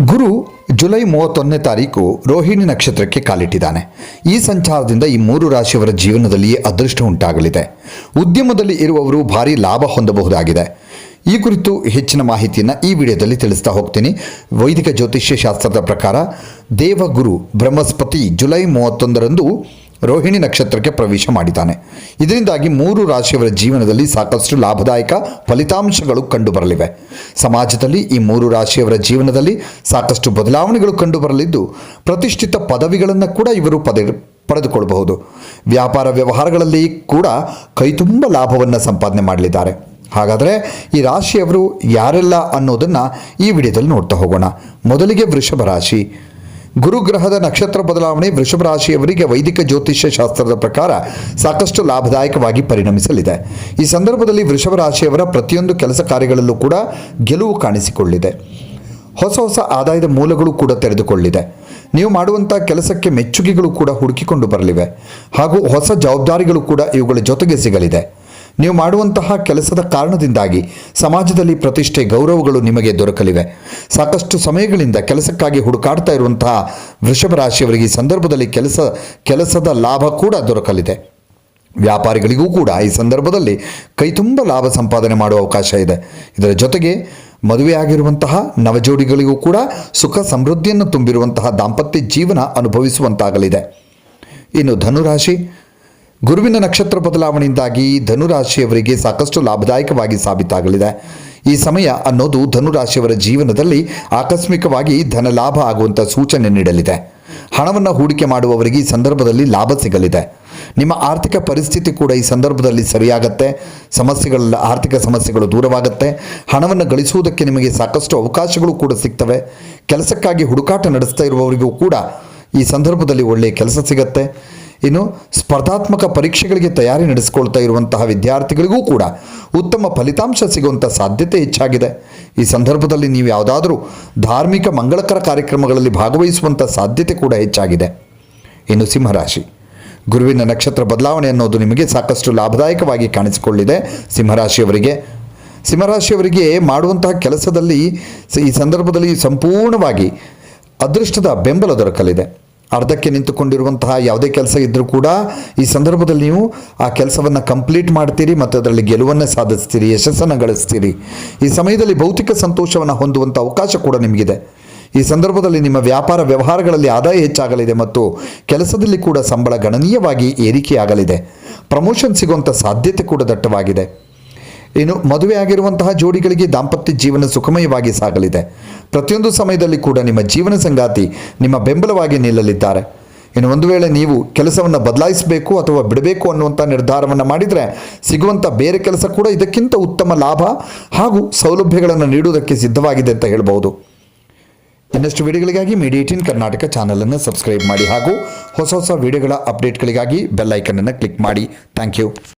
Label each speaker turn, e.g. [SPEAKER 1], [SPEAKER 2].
[SPEAKER 1] ಗುರು July ಮೂವತ್ತೊಂದನೇ ತಾರೀಕು ರೋಹಿಣಿ ನಕ್ಷತ್ರಕ್ಕೆ ಕಾಲಿಟ್ಟಿದ್ದಾನೆ. ಈ ಸಂಚಾರದಿಂದ ಈ ಮೂರು ರಾಶಿಯವರ ಜೀವನದಲ್ಲಿ ಅದೃಷ್ಟ ಉಂಟಾಗಲಿದೆ. ಉದ್ಯಮದಲ್ಲಿ ಇರುವವರು ಭಾರಿ ಲಾಭ ಹೊಂದಬಹುದಾಗಿದೆ. ಈ ಕುರಿತು ಹೆಚ್ಚಿನ ಮಾಹಿತಿಯನ್ನು ಈ ವಿಡಿಯೋದಲ್ಲಿ ತಿಳಿಸ್ತಾ ಹೋಗ್ತೀನಿ. ವೈದಿಕ ಜ್ಯೋತಿಷ್ಯ ಶಾಸ್ತ್ರದ ಪ್ರಕಾರ ದೇವಗುರು ಬ್ರಹ್ಮಸ್ಪತಿ ಜುಲೈ ಮೂವತ್ತೊಂದರಂದು ರೋಹಿಣಿ ನಕ್ಷತ್ರಕ್ಕೆ ಪ್ರವೇಶ ಮಾಡಿದ್ದಾನೆ. ಇದರಿಂದಾಗಿ ಮೂರು ರಾಶಿಯವರ ಜೀವನದಲ್ಲಿ ಸಾಕಷ್ಟು ಲಾಭದಾಯಕ ಫಲಿತಾಂಶಗಳು ಕಂಡುಬರಲಿವೆ. ಸಮಾಜದಲ್ಲಿ ಈ ಮೂರು ರಾಶಿಯವರ ಜೀವನದಲ್ಲಿ ಸಾಕಷ್ಟು ಬದಲಾವಣೆಗಳು ಕಂಡುಬರಲಿದ್ದು, ಪ್ರತಿಷ್ಠಿತ ಪದವಿಗಳನ್ನು ಕೂಡ ಇವರು ಪದ, ಪಡೆದುಕೊಳ್ಳಬಹುದು. ವ್ಯಾಪಾರ ವ್ಯವಹಾರಗಳಲ್ಲಿ ಕೂಡ ಕೈತುಂಬ ಲಾಭವನ್ನು ಸಂಪಾದನೆ ಮಾಡಲಿದ್ದಾರೆ. ಹಾಗಾದರೆ ಈ ರಾಶಿಯವರು ಯಾರೆಲ್ಲ ಅನ್ನೋದನ್ನು ಈ ವಿಡಿಯೋದಲ್ಲಿ ನೋಡ್ತಾ ಹೋಗೋಣ. ಮೊದಲಿಗೆ ವೃಷಭ ರಾಶಿ. ಗುರುಗ್ರಹದ ನಕ್ಷತ್ರ ಬದಲಾವಣೆ ವೃಷಭ ರಾಶಿಯವರಿಗೆ ವೈದಿಕ ಜ್ಯೋತಿಷ್ಯ ಶಾಸ್ತ್ರದ ಪ್ರಕಾರ ಸಾಕಷ್ಟು ಲಾಭದಾಯಕವಾಗಿ ಪರಿಣಮಿಸಲಿದೆ. ಈ ಸಂದರ್ಭದಲ್ಲಿ ವೃಷಭ ರಾಶಿಯವರ ಪ್ರತಿಯೊಂದು ಕೆಲಸ ಕಾರ್ಯಗಳಲ್ಲೂ ಕೂಡ ಗೆಲುವು ಕಾಣಿಸಿಕೊಳ್ಳಿದೆ. ಹೊಸ ಹೊಸ ಆದಾಯದ ಮೂಲಗಳು ಕೂಡ ತೆರೆದುಕೊಳ್ಳಿದೆ. ನೀವು ಮಾಡುವಂಥ ಕೆಲಸಕ್ಕೆ ಮೆಚ್ಚುಗೆಗಳು ಕೂಡ ಹುಡುಕಿಕೊಂಡು ಬರಲಿವೆ. ಹಾಗೂ ಹೊಸ ಜವಾಬ್ದಾರಿಗಳು ಕೂಡ ಇವುಗಳ ಜೊತೆಗೆ ಸಿಗಲಿದೆ. ನೀವು ಮಾಡುವಂತಹ ಕೆಲಸದ ಕಾರಣದಿಂದಾಗಿ ಸಮಾಜದಲ್ಲಿ ಪ್ರತಿಷ್ಠೆ, ಗೌರವಗಳು ನಿಮಗೆ ದೊರಕಲಿವೆ. ಸಾಕಷ್ಟು ಸಮಯಗಳಿಂದ ಕೆಲಸಕ್ಕಾಗಿ ಹುಡುಕಾಡ್ತಾ ಇರುವಂತಹ ವೃಷಭ ರಾಶಿಯವರಿಗೆ ಈ ಸಂದರ್ಭದಲ್ಲಿ ಕೆಲಸ, ಕೆಲಸದ ಲಾಭ ಕೂಡ ದೊರಕಲಿದೆ. ವ್ಯಾಪಾರಿಗಳಿಗೂ ಕೂಡ ಈ ಸಂದರ್ಭದಲ್ಲಿ ಕೈತುಂಬ ಲಾಭ ಸಂಪಾದನೆ ಮಾಡುವ ಅವಕಾಶ ಇದೆ. ಇದರ ಜೊತೆಗೆ ಮದುವೆಯಾಗಿರುವಂತಹ ನವಜೋಡಿಗಳಿಗೂ ಕೂಡ ಸುಖ ಸಮೃದ್ಧಿಯನ್ನು ತುಂಬಿರುವಂತಹ ದಾಂಪತ್ಯ ಜೀವನ ಅನುಭವಿಸುವಂತಾಗಲಿದೆ. ಇನ್ನು ಧನುರಾಶಿ ಗುರುವಿನ ನಕ್ಷತ್ರ ಬದಲಾವಣೆಯಿಂದಾಗಿ ಧನುರಾಶಿಯವರಿಗೆ ಸಾಕಷ್ಟು ಲಾಭದಾಯಕವಾಗಿ ಸಾಬೀತಾಗಲಿದೆ. ಈ ಸಮಯ ಅನ್ನೋದು ಧನುರಾಶಿಯವರ ಜೀವನದಲ್ಲಿ ಆಕಸ್ಮಿಕವಾಗಿ ಧನ ಲಾಭ ಆಗುವಂಥ ಸೂಚನೆ ನೀಡಲಿದೆ. ಹಣವನ್ನು ಹೂಡಿಕೆ ಮಾಡುವವರಿಗೆ ಈ ಸಂದರ್ಭದಲ್ಲಿ ಲಾಭ ಸಿಗಲಿದೆ. ನಿಮ್ಮ ಆರ್ಥಿಕ ಪರಿಸ್ಥಿತಿ ಕೂಡ ಈ ಸಂದರ್ಭದಲ್ಲಿ ಸರಿಯಾಗತ್ತೆ. ಸಮಸ್ಯೆಗಳ, ಆರ್ಥಿಕ ಸಮಸ್ಯೆಗಳು ದೂರವಾಗುತ್ತೆ. ಹಣವನ್ನು ಗಳಿಸುವುದಕ್ಕೆ ನಿಮಗೆ ಸಾಕಷ್ಟು ಅವಕಾಶಗಳು ಕೂಡ ಸಿಗ್ತವೆ. ಕೆಲಸಕ್ಕಾಗಿ ಹುಡುಕಾಟ ನಡೆಸ್ತಾ ಇರುವವರಿಗೂ ಕೂಡ ಈ ಸಂದರ್ಭದಲ್ಲಿ ಒಳ್ಳೆಯ ಕೆಲಸ ಸಿಗತ್ತೆ. ಇನ್ನು ಸ್ಪರ್ಧಾತ್ಮಕ ಪರೀಕ್ಷೆಗಳಿಗೆ ತಯಾರಿ ನಡೆಸಿಕೊಳ್ತಾ ಇರುವಂತಹ ವಿದ್ಯಾರ್ಥಿಗಳಿಗೂ ಕೂಡ ಉತ್ತಮ ಫಲಿತಾಂಶ ಸಿಗುವಂಥ ಸಾಧ್ಯತೆ ಹೆಚ್ಚಾಗಿದೆ. ಈ ಸಂದರ್ಭದಲ್ಲಿ ನೀವು ಯಾವುದಾದರೂ ಧಾರ್ಮಿಕ ಮಂಗಳಕರ ಕಾರ್ಯಕ್ರಮಗಳಲ್ಲಿ ಭಾಗವಹಿಸುವಂಥ ಸಾಧ್ಯತೆ ಕೂಡ ಹೆಚ್ಚಾಗಿದೆ. ಇನ್ನು ಸಿಂಹರಾಶಿ ಗುರುವಿನ ನಕ್ಷತ್ರ ಬದಲಾವಣೆ ಅನ್ನೋದು ನಿಮಗೆ ಸಾಕಷ್ಟು ಲಾಭದಾಯಕವಾಗಿ ಕಾಣಿಸಿಕೊಳ್ಳಿದೆ ಸಿಂಹರಾಶಿಯವರಿಗೆ ಸಿಂಹರಾಶಿಯವರಿಗೆ ಮಾಡುವಂತಹ ಕೆಲಸದಲ್ಲಿ ಈ ಸಂದರ್ಭದಲ್ಲಿ ಸಂಪೂರ್ಣವಾಗಿ ಅದೃಷ್ಟದ ಬೆಂಬಲ ದೊರಕಲಿದೆ. ಅರ್ಧಕ್ಕೆ ನಿಂತುಕೊಂಡಿರುವಂತಹ ಯಾವುದೇ ಕೆಲಸ ಇದ್ದರೂ ಕೂಡ ಈ ಸಂದರ್ಭದಲ್ಲಿ ನೀವು ಆ ಕೆಲಸವನ್ನು ಕಂಪ್ಲೀಟ್ ಮಾಡ್ತೀರಿ ಮತ್ತು ಅದರಲ್ಲಿ ಗೆಲುವನ್ನು ಸಾಧಿಸ್ತೀರಿ, ಯಶಸ್ಸನ್ನು ಗಳಿಸ್ತೀರಿ. ಈ ಸಮಯದಲ್ಲಿ ಭೌತಿಕ ಸಂತೋಷವನ್ನು ಹೊಂದುವಂಥ ಅವಕಾಶ ಕೂಡ ನಿಮಗಿದೆ. ಈ ಸಂದರ್ಭದಲ್ಲಿ ನಿಮ್ಮ ವ್ಯಾಪಾರ ವ್ಯವಹಾರಗಳಲ್ಲಿ ಆದಾಯ ಹೆಚ್ಚಾಗಲಿದೆ ಮತ್ತು ಕೆಲಸದಲ್ಲಿ ಕೂಡ ಸಂಬಳ ಗಣನೀಯವಾಗಿ ಏರಿಕೆಯಾಗಲಿದೆ. ಪ್ರಮೋಷನ್ ಸಿಗುವಂಥ ಸಾಧ್ಯತೆ ಕೂಡ ದಟ್ಟವಾಗಿದೆ. ಇನ್ನು ಮದುವೆ ಆಗಿರುವಂತಹ ಜೋಡಿಗಳಿಗೆ ದಾಂಪತ್ಯ ಜೀವನ ಸುಖಮಯವಾಗಿ ಸಾಗಲಿದೆ. ಪ್ರತಿಯೊಂದು ಸಮಯದಲ್ಲಿ ಕೂಡ ನಿಮ್ಮ ಜೀವನ ಸಂಗಾತಿ ನಿಮ್ಮ ಬೆಂಬಲವಾಗಿ ನಿಲ್ಲಲಿದ್ದಾರೆ. ಇನ್ನು ಒಂದು ವೇಳೆ ನೀವು ಕೆಲಸವನ್ನು ಬದಲಾಯಿಸಬೇಕು ಅಥವಾ ಬಿಡಬೇಕು ಅನ್ನುವಂಥ ನಿರ್ಧಾರವನ್ನು ಮಾಡಿದರೆ ಸಿಗುವಂಥ ಬೇರೆ ಕೆಲಸ ಕೂಡ ಇದಕ್ಕಿಂತ ಉತ್ತಮ ಲಾಭ ಹಾಗೂ ಸೌಲಭ್ಯಗಳನ್ನು ನೀಡುವುದಕ್ಕೆ ಸಿದ್ಧವಾಗಿದೆ ಅಂತ ಹೇಳ್ಬೋದು ಇನ್ನಷ್ಟು ವಿಡಿಯೋಗಳಿಗಾಗಿ ಮೀಡಿಯೇಟಿನ್ ಕರ್ನಾಟಕ ಚಾನಲನ್ನು ಸಬ್ಸ್ಕ್ರೈಬ್ ಮಾಡಿ ಹಾಗೂ ಹೊಸ ಹೊಸ ವಿಡಿಯೋಗಳ ಅಪ್ಡೇಟ್ಗಳಿಗಾಗಿ ಬೆಲ್ ಐಕನನ್ನು ಕ್ಲಿಕ್ ಮಾಡಿ. Thank you